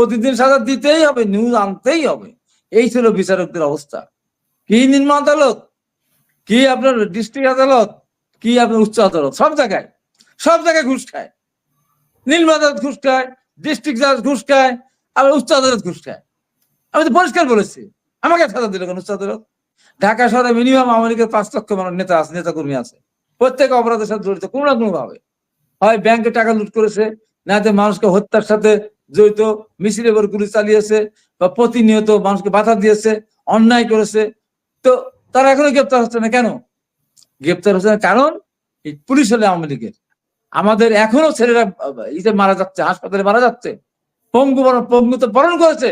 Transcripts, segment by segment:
প্রতিদিন সাজা দিতেই হবে নিউজ আনতেই হবে। এই ছিল বিচারকদের অবস্থা। কি নিম্ন আদালত? কি আপনার ডিস্ট্রিক্ট আদালত? কি আপনার উচ্চ আদালত? সব জায়গায়। সব জায়গায় ঘুষ খায়। নিম্ন আদালত ঘুষ খায় ডিস্ট্রিক্ট জাজ ঘুষ খায়, আবার উচ্চ আদালত ঘুষ খায়। আমি তো পরিষ্কার বলেছি, আমাকে সাজা দিল কেন উচ্চ আদালত? ঢাকা শহরে মিনিমাম আমেরিকার পাঁচ লক্ষ মানুষ নেতা আছে নেতা কর্মী আছে। প্রত্যেক অপরাধের সাথে জড়িত, কোনো না কোনো ভাবে। হয় ব্যাংকে টাকা লুট করেছে, না মানুষকে হত্যার সাথে জড়িত মিছিলে করে গুলি চালিয়েছে বা প্রতিনিয়ত মানুষকে বাধা দিয়েছে, অন্যায় করেছে, তো তারা এখনও গ্রেপ্তার হচ্ছে না কেন? গ্রেপ্তার হচ্ছে না কারণ এই পুলিশ হলে আওয়ামী লীগের। আমাদের এখনও ছেলেরা, ইতে মারা যাচ্ছে, হাসপাতালে মারা যাচ্ছে। পঙ্গু বরণ, পঙ্গু তো বরণ করেছে।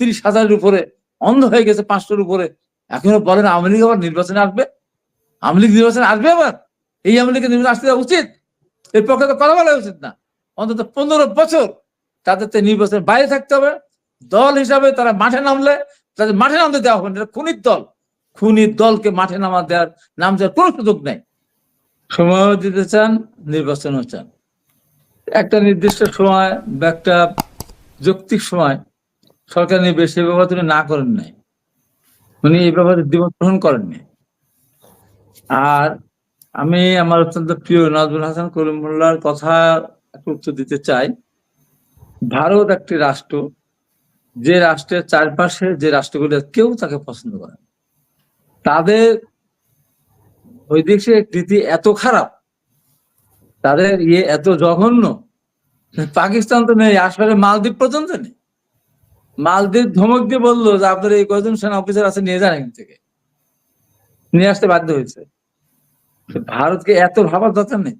তিরিশ হাজারের উপরে, অন্ধ হয়ে গেছে পাঁচশোর উপরে। এখনও বলেন আওয়ামী লীগ আবার নির্বাচনে আসবে? আওয়ামী লীগ নির্বাচনে আসবে আবার? এই আওয়ামী লীগের নির্বাচন আসতে উচিত? এর পক্ষে তো কথা বলা উচিত না। অন্তত পনেরো বছর তাদের তো নির্বাচনের বাইরে থাকতে হবে। দল হিসাবে তারা মাঠে নামলে তাদের মাঠে নামতে দেওয়া হবে না, এটা খুনির দল। খুনির দলকে মাঠে নামা দেওয়ার নাম দেওয়ার কোনো সুযোগ নেই। সময় দিতে চান, নির্বাচনও চান। একটা নির্দিষ্ট সময় বা একটা যৌক্তিক সময় সরকার নিয়ে বেশি ব্যাপারে তিনি না করেন নাই। উনি এই ব্যাপারে দ্বিমত গ্রহণ করেননি। আর আমি আমার অত্যন্ত প্রিয় নাজমুল হাসান করিমুল্লাহর কথা একটু উত্তর দিতে চাই। ভারত একটি রাষ্ট্র, যে রাষ্ট্রের চারপাশে যে রাষ্ট্রগুলো কেউ তাকে পছন্দ করে। তাদের বৈদেশিক রীতি এত খারাপ, তাদের ইয়ে এত জঘন্য, পাকিস্তান তো নেই আশপাশে মালদ্বীপ পর্যন্ত নেই। মালদ্বীপ ধমক দিয়ে বলল যে, আপনার এই কয়জন সেনা অফিসার আছে নিয়ে যান এখান থেকে। নিয়ে আসতে বাধ্য হয়েছে। ভারতকে এত ভাবার দরকার নেই।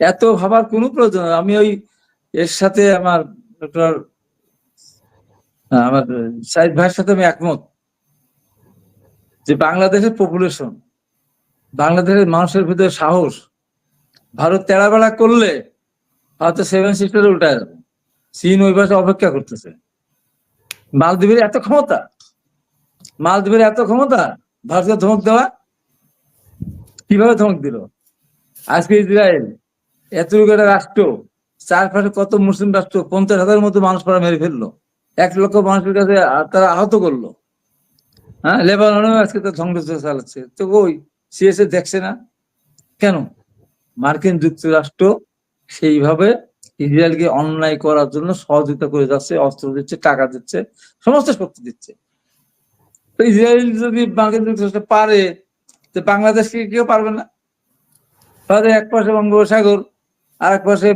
এত ভাবার কোনো প্রয়োজন আমি ওই এর সাথে আমার ডক্টর আমার সাইদ ভাইয়ের সাথে আমি একমত যে বাংলাদেশের পপুলেশন বাংলাদেশের মানুষের ভিতরে সাহস, ভারত তেড়া বেড়া করলে হয়তো সেভেন সিস্টার উল্টায় যাবে। চীন ওই পাশে অপেক্ষা করতেছে। মালদ্বীপের এত ক্ষমতা, মালদ্বীপের এত ক্ষমতা, ভারতকে ধমক দেওয়া কীভাবে ধমক দিল? আজকে ইসরায়েল একটা রাষ্ট্র চারপাশে কত মুসলিম রাষ্ট্র, পঞ্চাশ হাজারের মতো মানুষ পড়া মেরে ফেলল। এক লক্ষ মানুষের কাছে তারা আহত করল। হ্যাঁ লেবাননেও আজকে তার ধ্বংস চালাচ্ছে। তো ওই সিএসএ দেখছে না? কেন? মার্কিন যুক্তরাষ্ট্র সেইভাবে ইসরায়েলকে অন্যায় করার জন্য সহযোগিতা করে যাচ্ছে, অস্ত্র দিচ্ছে, টাকা দিচ্ছে, সমস্ত শক্তি দিচ্ছে। তো ইসরায়েল যদি মার্কিন যুক্তরাষ্ট্র পারে, তো বাংলাদেশকে কেউ পারবে না। তাহলে এক পাশে বঙ্গোপসাগর আর এক পাশে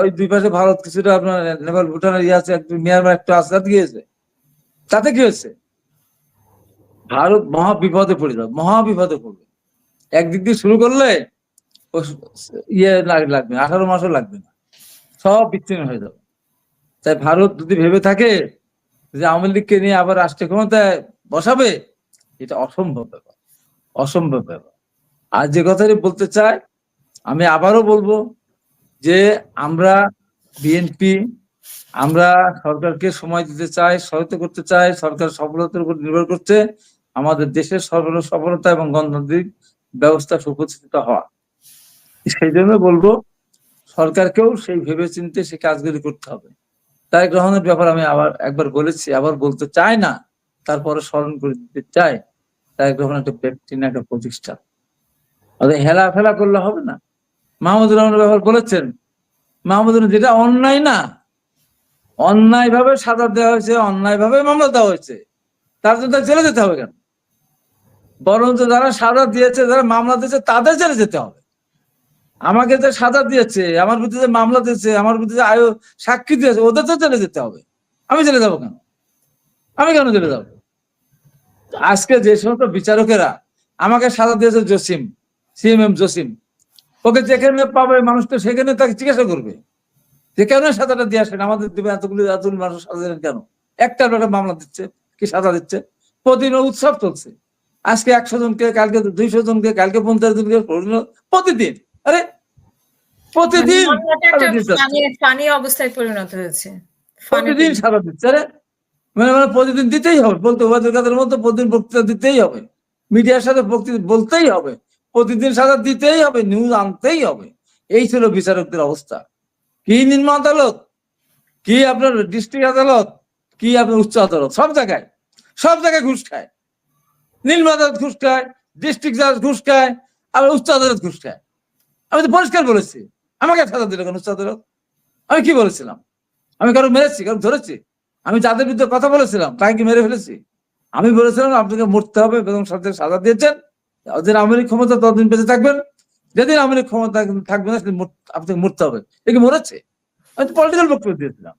ওই দুই পাশে ভারত কিছুটা আপনার নেপাল, ভুটানের ইয়ে আছে, একটু মিয়ানমার একটু আস্তাদ গিয়েছে তাতে কি হয়েছে? ভারত মহা বিপদে পড়ে যাবে, মহা বিপদে পড়বে। একদিক দিয়ে শুরু করলে ইয়ে লাগ- লাগবে আঠারো মাসও লাগবে না, সব বিচ্ছিন্ন হয়ে যাবে। তাই ভারত যদি ভেবে থাকে যে আওয়ামী লীগকে নিয়ে আবার রাষ্ট্রীয় ক্ষমতায় বসাবে, এটা অসম্ভব ব্যাপার অসম্ভব ব্যাপার। আর যে কথাটি বলতে চাই আমি আবারও বলব যে আমরা বিএনপি আমরা সরকারকে সময় দিতে চাই, সহায়তা করতে চাই, সরকার সফলতার উপর নির্ভর করছে, আমাদের দেশের সর্ব সফলতা এবং গণতান্ত্রিক ব্যবস্থা সুপ্রতিষ্ঠিত হওয়া। সেই জন্য বলব, সরকারকেও সেই ভেবে চিন্তে সেই কাজগুলি করতে হবে। তাই গ্রহণের ব্যাপার আমি আবার একবার বলেছি, আবার বলতে চাই না, তারপরে স্মরণ করে দিতে চাই। তাই গ্রহণ একটা ব্যক্তি না একটা প্রতিষ্ঠান। হেলা ফেলা করলে হবে না। মাহমুদুর রহমান ব্যাপার বলেছেন মাহমুদুর যেটা অন্যায় না অন্যায় ভাবে সাজা দেওয়া হয়েছে অন্যায় ভাবে মামলা দেওয়া হয়েছে, তার জন্য জেলে যেতে হবে কেন? বরঞ্চ যারা সাজা দিয়েছে, যারা মামলা দিয়েছে, তাদের জেলে যেতে হবে। আমাকে যে সাজা দিয়েছে, আমার বিরুদ্ধে যে মামলা দিয়েছে, আমার বিরুদ্ধে যে আয়ু সাক্ষী দিয়েছে, ওদের তো জেলে যেতে হবে। আমি জেলে যাব কেন? আমি কেন জেলে যাব? আজকে যে সমস্ত বিচারকেরা আমাকে সাজা দিয়েছে জসিম, সিএমএম জসিম ওকে যেখানে পাবে মানুষ তো সেখানে তাকে জিজ্ঞাসা করবে। যে কেন সাজাটা দিয়ে আসেন? আমাদের দেবে এতগুলি এতগুলি মানুষ সাজা কেন? একটা একটা মামলা দিচ্ছে কি সাজা দিচ্ছে? প্রতিদিন উৎসব চলছে। আজকে একশো জনকে কালকে দুইশো জনকে কালকে পঞ্চাশ জনকে প্রতিদিন আরে প্রতিদিন অবস্থায় পরিণত হয়েছে। প্রতিদিন সাজা দিচ্ছে আরে। মানে মানে প্রতিদিন দিতেই হবে বলতে ওবায়দুল কাদের মতো প্রতিদিন বক্তৃতা দিতেই হবে। মিডিয়ার সাথে বক্তৃতা বলতেই হবে। প্রতিদিন সাজা দিতেই হবে নিউজ আনতেই হবে। এই ছিল বিচারকদের অবস্থা। কি নিম্ন আদালত? কি আপনার ডিস্ট্রিক্ট আদালত? কি আপনার উচ্চ আদালত? সব জায়গায়। সব জায়গায় ঘুষ খায়। নিম্ন আদালত ঘুষ খায় ডিস্ট্রিক্ট জাজ ঘুষ খায়, আবার উচ্চ আদালত ঘুষ খায়। আমি তো পরিষ্কার বলেছি, আমাকে সাজা দিল কেন উচ্চ আদালত? আমি কি বলেছিলাম? আমি কারও মেরেছি, কারও ধরেছি? আমি যাদের বিরুদ্ধে কথা বলেছিলাম, তাকে মেরে ফেলেছি? আমি বলেছিলাম, আপনাকে মরতে হবে সরকার সাজা দিয়েছেন। যেদিন আমেরিক ক্ষমতা, ততদিন বেঁচে থাকবেন। যেদিন আমেরিক ক্ষমতা থাকবে না সেদিন আপনাকে মরতে হবে। এ কি মরেছে? আমি তো পলিটিক্যাল বক্তব্য দিয়েছিলাম।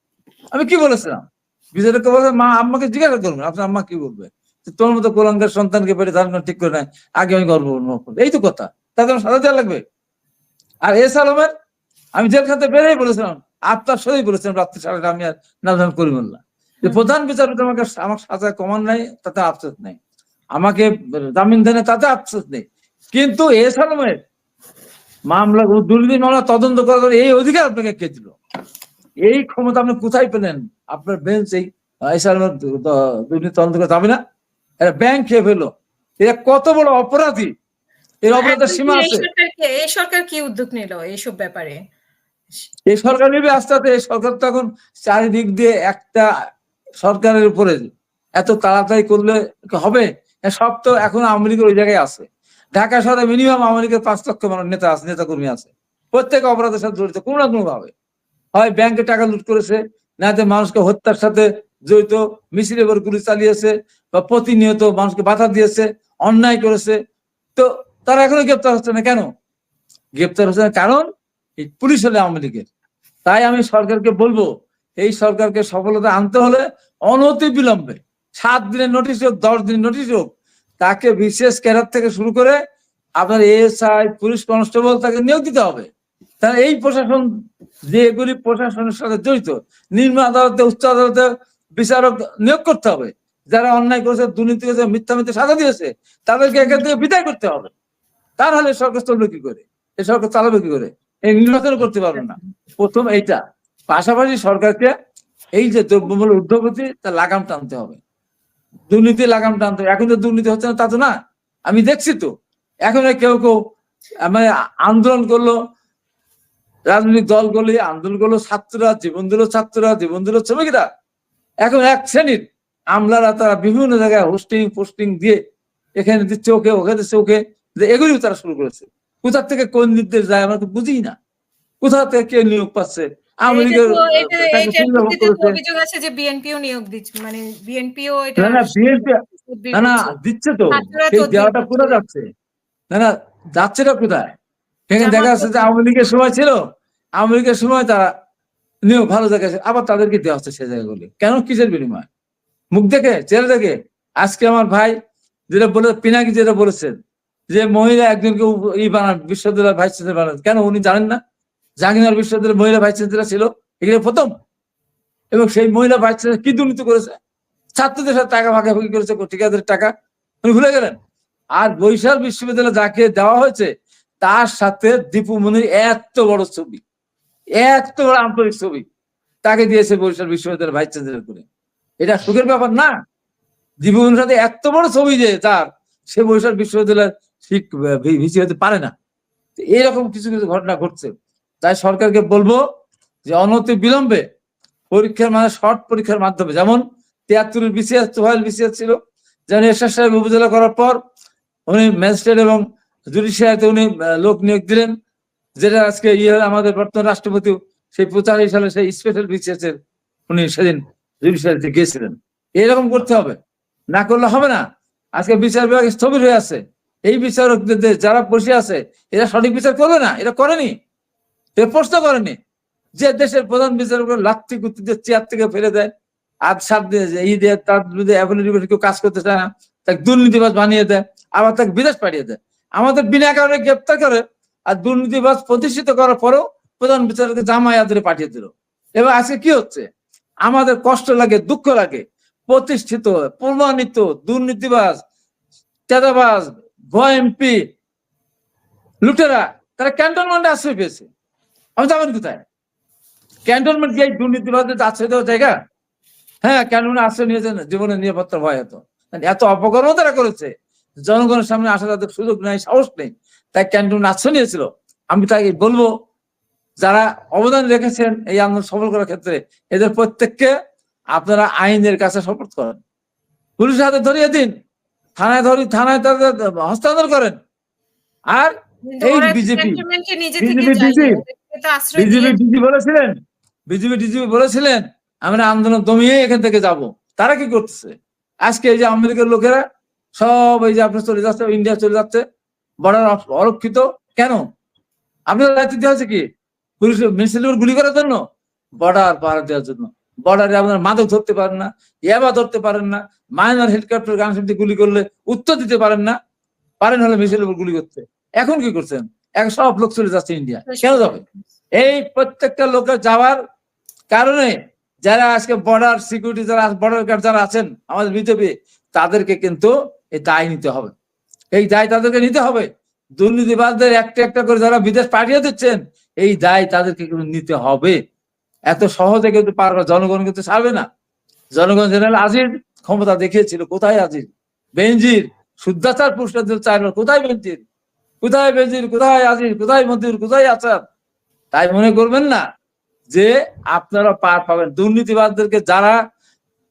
আমি কি বলেছিলাম? বিজেপিকে বলে মা, আম্মাকে জিজ্ঞাসা করবেন। আপনার আম্মা কি বলবে? তোর মতো কোরআনকার সন্তানকে পেটে ধারণ ঠিক করে নেয় আগে আমি গর্ব করব এই তো কথা। তাতে আমার সাজা দেওয়া লাগবে? আর এস আলমের আমি জেলখান থেকে বেরিয়ে বলেছিলাম আপনার সাথেই বলেছিলাম, রাত্রি সাড়ে আমি আর নাম করিমুল্লাহ যে, প্রধান বিচারপতি আমাকে আমার সাজা কমান নাই, তাতে আফসোস নেই। আমাকে জামিন দেনে তাতে আফসোস নেই। কিন্তু এস আলমের মামলা দুর্নীতি মামলা তদন্ত করার এই অধিকার আপনাকে কে দিল? এই ক্ষমতা আপনি কোথায় পেলেন? আপনার বেঞ্চ এই এস আলমের দুর্নীতি তদন্ত করা যাবে না? এরা ব্যাংক খেয়ে ফেলো এরা কত বড় অপরাধী? এর অপরাধের সীমা আছে। এই সরকার কি উদ্যোগ নিল এইসব ব্যাপারে? এই সরকার নেবে আস্তে আস্তে। এই সরকার তো এখন চারিদিক দিয়ে একটা সরকারের উপরে। এত তাড়াতাড়ি করলে হবে? এ সব তো এখন আমেরিকার ওই জায়গায় আছে। ঢাকা শহরে মিনিমাম আমেরিকার পাঁচ লক্ষ মানুষ নেতা আছে নেতা কর্মী আছে। প্রত্যেক অপরাধের সাথে জড়িত, কোনো না কোনো ভাবে। হয় ব্যাংকে টাকা লুট করেছে, না তো মানুষকে হত্যার সাথে জড়িত, মিছিল এবার গুলি চালিয়েছে, বা প্রতিনিয়ত মানুষকে বাধা দিয়েছে, অন্যায় করেছে। তো তারা এখনও গ্রেপ্তার হচ্ছে না কেন? গ্রেপ্তার হচ্ছে না কারণ এই পুলিশ হলে আওয়ামী লীগের। তাই আমি সরকারকে বলব, এই সরকারকে সফলতা আনতে হলে অনতি বিলম্বে সাত দিনের নোটিশ হোক, দশ দিনের নোটিশ হোক, তাকে বিশেষ ক্যাডার থেকে শুরু করে আপনার এএসআই পুলিশ কনস্টেবল তাকে নিয়োগ দিতে হবে। তাহলে এই প্রশাসন, যে এগুলি প্রশাসনের সাথে জড়িত, নিম্ন আদালতে, উচ্চ আদালতে বিচারক নিয়োগ করতে হবে। যারা অন্যায় করেছে, দুর্নীতি করেছে, মিথ্যা মিথ্যা সাজা দিয়েছে, তাদেরকে এখান থেকে বিদায় করতে হবে। তার হলে সরকার চলবে কি করে? এই সরকার চালাবে কি করে? এই নির্বাচন করতে পারবে না। প্রথম এইটা। পাশাপাশি সরকারকে এই যে দ্রব্যমূল্য ঊর্ধ্বগতি, তার লাগাম টানতে হবে। দুর্নীতি লাগাম টানতে এখন তো দুর্নীতি হচ্ছে না, তা তো না। আমি দেখছি তো। এখন কেউ কেউ মানে আন্দোলন করল, রাজনৈতিক দলগুলি আন্দোলন করল ছাত্ররা, জীবন দিল ছাত্ররা, জীবন দিল শ্রমিকরা। এখন এক শ্রেণির আমলারা তারা বিভিন্ন জায়গায় হোস্টিং পোস্টিং দিয়ে এখানে দিচ্ছে ওকে ওকে দিচ্ছে ওকে। এগুলিও তারা শুরু করেছে। কোথা থেকে কোন নির্দেশ যায় আমরা তো বুঝি না। কোথা থেকে কে নিয়োগ পাচ্ছে? দিচ্ছে মানে তো। দেওয়াটা কোথায় যাচ্ছে? না না কোথায়? দেখা যাচ্ছে যে আওয়ামী লীগের সময় ছিল আওয়ামী লীগের সময় তারা নিয়োগ ভালো জায়গায় আবার তাদেরকে দেওয়া হচ্ছে সে জায়গাগুলি। কেন? কিসের বিনিময়? মুখ দেখে চেহারা দেখে। আজকে আমার ভাই যেটা বলে পিনাকি যেটা বলেছেন যে মহিলা একজনকে ই বানান বিশ্ববিদ্যালয়ের ভাইস চ্যান্সেলর বানান কেন উনি জানেন না? জাহাঙ্গীরনগর বিশ্ববিদ্যালয়ের মহিলা ভাইস চ্যান্সেলর ছিল এগুলো প্রথম। এবং সেই মহিলা ভাইস চ্যান্সেলর কি দুর্নীতি করেছে? ছাত্রদের সাথে টাকা ভাগাভাগি করেছে ঠিকাদের টাকা। উনি ভুলে গেলেন। আর বৈশাল বিশ্ববিদ্যালয়ে যাকে দেওয়া হয়েছে, তার সাথে দীপু মনির এত বড় ছবি। এত বড় আন্তরিক ছবি। তাকে দিয়েছে বরিশাল বিশ্ববিদ্যালয়ের ভাইস চ্যান্সেলর করে। এটা সুখের ব্যাপার না। দীপু মনির সাথে এত বড় ছবি যে তার, সে বরিশাল বিশ্ববিদ্যালয়ের ঠিক ভিসি হতে পারে না। এরকম কিছু কিছু ঘটনা ঘটছে। তাই সরকারকে বলব যে অনতি বিলম্বে পরীক্ষার মানে শর্ট পরীক্ষার মাধ্যমে, যেমন তিয়াত্তরের বিসিএস চোহাইল বিসিএস ছিল যেমন এরশাদ সাহেব উপজেলা করার পর উনি ম্যাজিস্ট্রেট এবং জুডিশিয়ারিতে উনি লোক নিয়োগ দিলেন, যেটা আজকে ইয়ে আমাদের বর্তমান রাষ্ট্রপতি সেই পঁচাশি সালে সেই স্পেশাল বিসিএস এর উনি সেদিন জুডিশিয়ারিতে গিয়েছিলেন। এরকম করতে হবে, না করলে হবে না। আজকে বিচার বিভাগ স্থবির হয়ে আছে। এই বিচারকদের, যারা বসে আছে, এরা সঠিক বিচার করবে না এটা করেনি। এরা প্রশ্ন করেনি যে দেশের প্রধান বিচারক লাত্তি কুত্তি দিয়ে চেয়ার থেকে ফেলে দেয়। আর সাত দিয়ে দিয়ে তার বিরুদ্ধে কেউ কাজ করতে চায় না, তাকে দুর্নীতিবাজ বানিয়ে দেয়, আবার তাকে বিদেশ পাঠিয়ে দেয়। আমাদের বিনা কারণে গ্রেপ্তার করে আর দুর্নীতিবাজ প্রতিষ্ঠিত করার পরেও প্রধান বিচারককে জামায়াতে পাঠিয়ে দিল। এবার আজকে কি হচ্ছে? আমাদের কষ্ট লাগে, দুঃখ লাগে। প্রতিষ্ঠিত, প্রমাণিত, দুর্নীতিবাজ, চাঁদাবাজ এমপি, লুটেরা, তারা ক্যান্টনমেন্টে আশ্রয় পেয়েছে। আমি যাবেন কোথায়? ক্যান্টনমেন্ট কি এই দুর্নীতিবাদদের আশ্রয় দেওয়ার জায়গা? হ্যাঁ ক্যান্টনমেন্টে আশ্রয় নিয়েছেন জীবনের নিরাপত্তা ভয় এত। এত অপকর্ম তারা করেছে। জনগণের সামনে আসা তাদের সুযোগ নেই সাহস নেই। তাই ক্যান্টনমেন্ট আশ্রয় নিয়েছিল। আমি তাকে বলব যারা অবদান রেখেছেন এই আন্দোলন সফল করার ক্ষেত্রে এদের প্রত্যেককে আপনারা আইনের কাছে শপথ করেন। পুলিশের হাতে ধরিয়ে দিন। থানায় ধরি থানায় তাদের হস্তান্তর করেন। আর এই বিজেপি BJP বিজেপি ডিজি বলেছিলেন? বিজেপি বলেছিলেন আমরা আন্দোলন দমিয়ে এখান থেকে যাব। তারা কি করতেছে? আজকে এই যে আমেরিকার লোকেরা সব এই যে আপনার চলে যাচ্ছে ইন্ডিয়া চলে যাচ্ছে বর্ডার অরক্ষিত। কেন? আপনার দায়িত্ব দেওয়া হচ্ছে কি? পুলিশ মিছিল গুলি করার জন্য? বর্ডার পাহারা দেওয়ার জন্য। বর্ডারে আপনার মাদক ধরতে পারেন না ইয়াবা ধরতে পারেন না মাইনার হেলিকপ্টার গান শুনতে গুলি করলে উত্তর দিতে পারেন না পারেন হলে উপর গুলি করতে। এখন কি করছেন? সব লোক চলে যাচ্ছে ইন্ডিয়া কেন যাবে? এই প্রত্যেকটা লোকের যাওয়ার কারণে যারা আজকে বর্ডার সিকিউরিটি যারা বর্ডার গার্ড যারা আছেন আমাদের বিজেপি তাদেরকে কিন্তু এই দায় নিতে হবে। এই দায় তাদেরকে নিতে হবে। দুর্নীতিবাদদের একটা একটা করে যারা বিদেশ পাঠিয়ে দিচ্ছেন এই দায় তাদেরকে কিন্তু নিতে হবে। এত সহজে কিন্তু পারবে জনগণ কিন্তু ছাড়বে না। জনগণ জেনারেল আজির ক্ষমতা দেখিয়েছিল কোথায় আজির বেঞ্জির শুদ্ধাচার পুরস্কার চাইল কোথায় বেঞ্জির কোথায় বেঞ্জির কোথায় আজির কোথায় মন্দির কোথায় আচার? তাই মনে করবেন না যে আপনারা পার পাবেন। দুর্নীতিবাদদেরকে যারা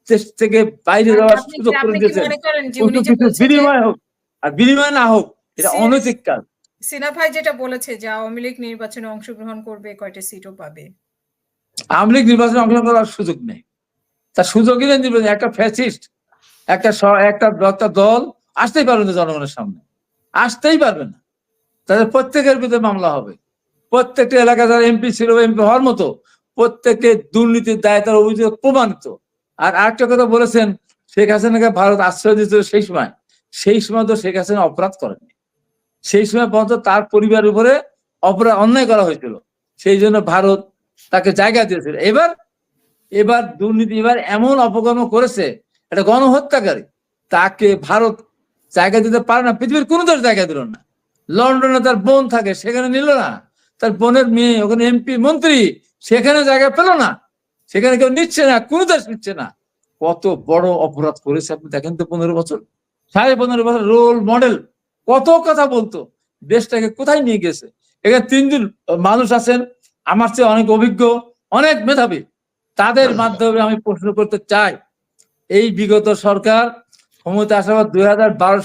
দেশ থেকে বাইরে যাওয়ার সুযোগ করে দিয়েছেন বিনিময় হোক আর বিনিময় না হোক এটা অনৈতিক কাজ। সিনা ভাই যেটা বলেছে যে আওয়ামী লীগ নির্বাচনে অংশগ্রহণ করবে কয়টা সিটও পাবে। আওয়ামী লীগ নির্বাচনে অংশগ্রহণ করার সুযোগ নেই। তার সুযোগই নেই নির্বাচনে। একটা ফ্যাসিস্ট একটা একটা একটা দল আসতেই পারবে না জনগণের সামনে। আসতেই পারবে না। তাদের প্রত্যেকের বিরুদ্ধে মামলা হবে। প্রত্যেকটা এলাকা যারা এমপি ছিল, এমপি হওয়ার মতো প্রত্যেককে দুর্নীতির দায় তার অভিযোগ প্রমাণিত। আর আরেকটা কথা বলেছেন, শেখ হাসিনাকে ভারত আশ্রয় দিয়েছিল সেই সময়। সেই সময় তো শেখ হাসিনা অপরাধ করেনি সেই সময় পর্যন্ত তার পরিবারের উপরে অপরাধ, অন্যায় করা হয়েছিল। সেই জন্য ভারত তাকে জায়গা দিয়েছিল। এবার এবার দুর্নীতি, এবার এমন অপকর্ম করেছে এটা গণহত্যাকারী, তাকে ভারত জায়গা দিতে পারে না, পৃথিবীর কোনো দেশ জায়গা দিল না। লন্ডনে তার বোন থাকে, সেখানে নিল না। তার বোনের মেয়ে, ওখানে এমপি, মন্ত্রী, সেখানে জায়গা পেল না। সেখানে কেউ নিচ্ছে না, কোনো দেশ নিচ্ছে না। কত বড় অপরাধ করেছে আপনি দেখেন তো পনেরো বছর, সাড়ে পনেরো বছর রোল মডেল কত কথা বলতো। দেশটাকে কোথায় নিয়ে গেছে? এখানে তিনজন মানুষ আছেন, আমার চেয়ে অনেক অভিজ্ঞ, অনেক মেধাবী। তাদের মাধ্যমে আমি প্রশ্ন করতে চাই, এই বিগত সরকার ক্ষমতা আসার পর দুই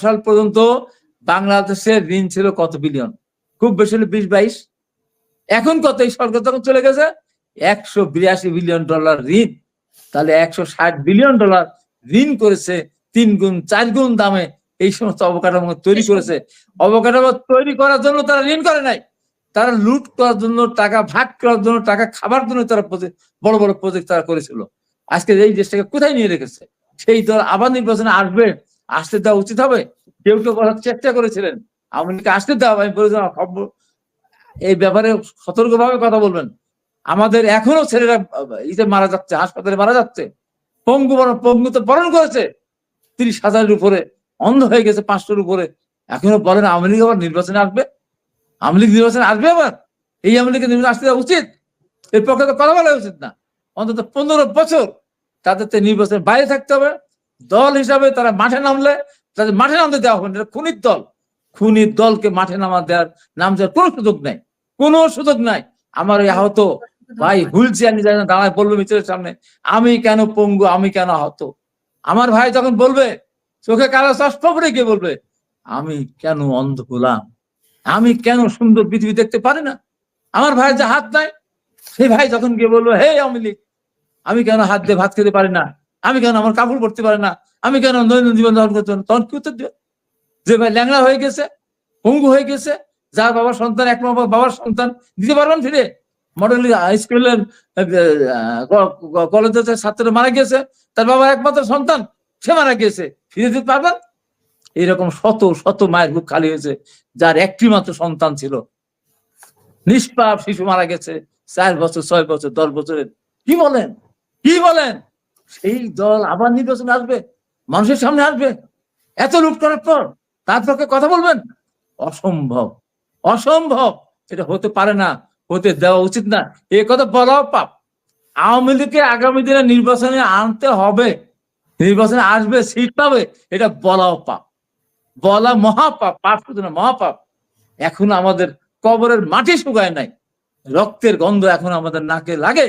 সাল পর্যন্ত বাংলাদেশের ঋণ ছিল কত বিলিয়ন? খুব বেশি হলে বিশ, বাইশ। এখন কত? এই সরকার তখন চলে গেছে, একশো বিরাশি বিলিয়ন ডলার ঋণ। তাহলে একশো ষাট বিলিয়ন ডলার ঋণ করেছে তিন গুণ, চার গুণ দামে এই সমস্ত অবকাঠামো তৈরি করেছে। অবকাঠামো তৈরি করার জন্য তারা ঋণ করে নাই। তারা লুট করার জন্য, টাকা ভাগ করার জন্য, টাকা খাবার জন্য তারা বড় বড় প্রজেক্ট তারা করেছিল। আজকে এই দেশটাকে কোথায় নিয়ে রেখেছে? সেই দল আবার নির্বাচনে আসবে। আসতে দেওয়া উচিত হবে? কেউ কেউ বলার চেষ্টা করেছিলেন। আওয়ামী আসতে দেওয়া আমি বলেছিলাম এই ব্যাপারে সতর্কভাবে কথা বলবেন। আমাদের এখনও ছেলেরা ইতে মারা যাচ্ছে, হাসপাতালে মারা যাচ্ছে। পঙ্গু পঙ্গু তো বরণ করেছে। তিরিশ হাজারের উপরে, অন্ধ হয়ে গেছে পাঁচশোর উপরে। এখনও বলেন আওয়ামী লীগ আবার নির্বাচনে আসবে? আওয়ামী লীগ নির্বাচনে আসবে আবার? এই আওয়ামী লীগের নির্বাচনে আসতে দেওয়া উচিত? এর পক্ষে তো কথা বলা উচিত না। অন্তত পনেরো বছর তাদের নির্বাচনের বাইরে থাকতে হবে। দল হিসাবে তারা মাঠে নামলে, তাদের মাঠে নামতে দেওয়া হবে না খুনির দল। খুনির দলকে মাঠে নামা দেওয়ার নাম দেওয়ার কোনো সুযোগ নাই। কোনো সুযোগ নাই। আমার এই আহত ভাই চেয়ার নিয়ে যায় না দাঁড়ায় বলবে মিছিলের সামনে, আমি কেন পঙ্গু? আমি কেন আহত? আমার ভাই যখন বলবে, চোখে কালো চশমা পরে গিয়ে বলবে, আমি কেন অন্ধ হলাম আমি কেন সুন্দর পৃথিবী দেখতে পারি না? আমার ভাই যে হাত নাই, সেই ভাই যখন গিয়ে বলব, হে লীগ, আমি কেন হাত দিয়ে ভাত খেতে পারি না? আমি কেন আমার কাপড় পরতে পারে না? আমি কেন দৈনন্দিন জীবন যাপন করতে পারি তখন কি উত্তর দিবে যে ভাই ল্যাংড়া হয়ে গেছে, পঙ্গু হয়ে গেছে, যার বাবার সন্তান, এক বাবার সন্তান, দিতে পারবেন ফিরে মডেল স্কুলের কলেজের ছাত্র মারা গেছে, তার বাবা একমাত্র সন্তান, সে মারা গেছে। ফিরে দিতে পারবেন এরকম শত শত মায়ের বুক খালি হয়েছে, যার একটি মাত্র সন্তান ছিল। নিষ্পাপ শিশু মারা গেছে, চার বছর, ছয় বছর, দশ বছরের। কি বলেন? কি বলেন? সেই দল আবার নির্বাচনে আসবে, মানুষের সামনে আসবে। এত লুট করার পর তার পক্ষে কথা বলবেন? অসম্ভব অসম্ভব। এটা হতে পারে না, হতে দেওয়া উচিত না। এ কথা বলাও পাপ। আওয়ামী লীগকে আগামী দিনে নির্বাচনে আনতে হবে, নির্বাচনে আসবে, সিট পাবে, এটা বলাও পাপ। বলা মহাপাপ, পাপ শুধু না, মহাপাপ। এখন আমাদের কবরের মাটি শুকায় নাই, রক্তের গন্ধ এখন আমাদের নাকে লাগে।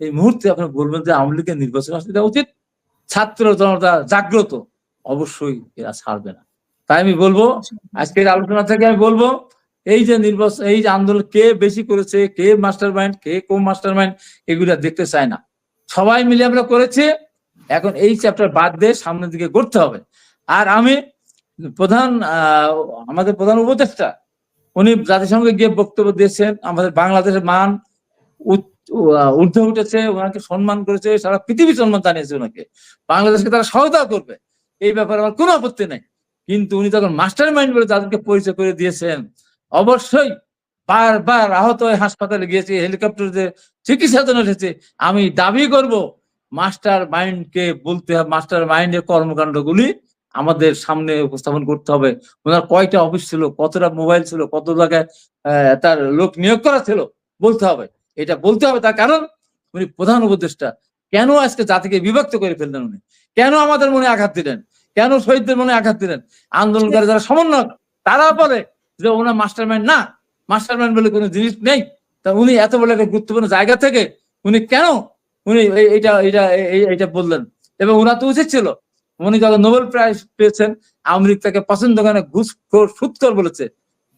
এই মুহূর্তে আপনি বলবেন যে আওয়ামী লীগের নির্বাচন আসতে দেওয়া উচিত? ছাত্র জনতা জাগ্রত? অবশ্যই এরা ছাড়বে না। তাই আমি বলব আজকের আলোচনা থেকে আমি বলব, এই যে নির্বাচন, এই যে আন্দোলন কে বেশি করেছে, কে মাস্টার মাইন্ড কে কম মাস্টার মাইন্ড এগুলা দেখতে চায় না। সবাই মিলে আমরা করেছি, এখন এই চ্যাপ্টার বাদ দিয়ে সামনের দিকে করতে হবে। আর আমি প্রধান আমাদের প্রধান উপদেষ্টা, উনি জাতিসংঘে গিয়ে বক্তব্য দিয়েছেন, আমাদের বাংলাদেশের মান ঊর্ধ্বে উঠেছে, ওনাকে সম্মান করেছে, সারা পৃথিবী সম্মান জানিয়েছে ওনাকে। বাংলাদেশকে তারা সহায়তা করবে, এই ব্যাপারে আমার কোনো আপত্তি নেই। কিন্তু উনি তখন মাস্টার মাইন্ড বলে তাদেরকে পরিচয় করে দিয়েছেন, অবশ্যই বারবার আহত হয়ে হাসপাতালে গিয়েছে, হেলিকপ্টার যে চিকিৎসার জন্য এসেছে, আমি দাবি করব মাস্টার মাইন্ডকে বলতে হবে মাস্টার মাইন্ডের কর্মকাণ্ডগুলি আমাদের সামনে উপস্থাপন করতে হবে। ওনার কয়টা অফিস ছিল, কতটা মোবাইল ছিল, কত জায়গায় তার লোক নিয়োগ করা ছিল, বলতে হবে। এটা বলতে হবে তার কারণ উনি প্রধান উপদেষ্টা কেন আজকে জাতিকে বিভক্ত করে ফেললেন উনি কেন আমাদের মনে আঘাত দিলেন কেন শহীদদের মনে আঘাত দিলেন আন্দোলনকারী যারা সমন্বয়ক তারা বলে যে ওনার মাস্টার মাইন্ড না মাস্টার মাইন্ড বলে কোনো জিনিস নেই তা উনি এত বড় একটা গুরুত্বপূর্ণ জায়গা থেকে উনি কেন উনি এইটা এইটা এইটা বললেন এবং ওনার তো উচিত ছিল উনি যখন নোবেল প্রাইজ পেয়েছেন আওয়ামী তাকে পছন্দ করে ঘুষ সুৎকর বলেছে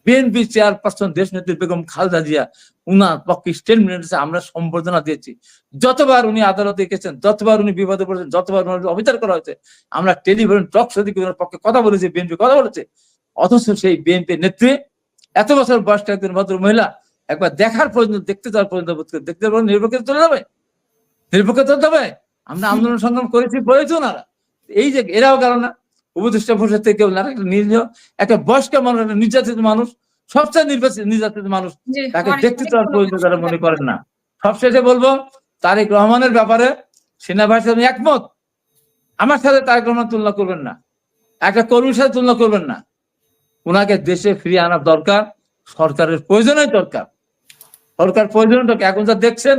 বিএনপি চেয়ারপারসন দেশ নেত্রী বেগম খালেদা জিয়া উনার পক্ষে স্টেটমেন্ট আমরা সম্বর্ধনা দিয়েছি। যতবার উনি আদালতে গেছেন, যতবার উনি বিবাদে পড়েছেন, যতবার উনার অবিচার করা হয়েছে, আমরা টেলিভিশন টক শোতে ওনার পক্ষে কথা বলেছি বিএনপি কথা বলেছে। অথচ সেই বিএনপি নেত্রী, এত বছর বয়সটা একজন ভদ্র মহিলা, একবার দেখার পর্যন্ত, দেখতে যাওয়ার পর্যন্ত বোধ করে, দেখতে পারেন নিরপেক্ষ চলে যাবে। নিরপেক্ষ চলে যাবে। আমরা আন্দোলন সংগ্রাম করেছি, বলেছি ওনারা। এই যে, এরাও গেল না। উপদেষ্টা পরিষদ থেকে কেউ না একটা নিরীহ, একটা বয়স্ক মানুষ, একটা নির্যাতিত মানুষ সবচেয়ে নির্বাচিত নির্যাতিত মানুষ তাকে দেখতে চাওয়ার ধন্যবাদ। তারা মনে করেন না। সবশেষে বলব তারেক রহমানের ব্যাপারে সেনাবাহিনীর আমি একমত। আমার সাথে তারেক রহমান তুলনা করবেন না। একটা কর্মীর সাথে তুলনা করবেন না। ওনাকে দেশে ফিরিয়ে আনার দরকার সরকারের প্রয়োজনই দরকার। সরকার প্রয়োজন দরকার। এখন যা দেখছেন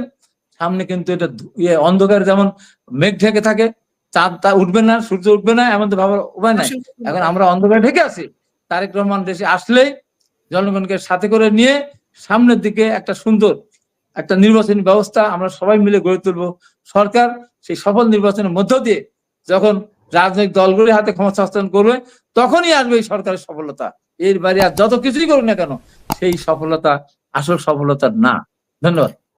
সামনে কিন্তু এটা ইয়ে অন্ধকার যেমন মেঘ ঢেকে থাকে চাঁদ তা উঠবে না সূর্য উঠবে না এমন তো ভাবার উপায় নাই। এখন আমরা অন্ধকারে ঢেকে আছি। তারেক রহমান দেশে আসলেই জনগণকে সাথে করে নিয়ে সামনের দিকে একটা সুন্দর একটা নির্বাচনী ব্যবস্থা আমরা সবাই মিলে গড়ে তুলবো। সরকার সেই সফল নির্বাচনের মধ্য দিয়ে যখন রাজনৈতিক দলগুলির হাতে ক্ষমতা হস্তান্তর করবে, তখনই আসবে এই সরকারের সফলতা। এর বাইরে আর যত কিছুই করুক না কেন, সেই সফলতা আসল সফলতা না। ধন্যবাদ।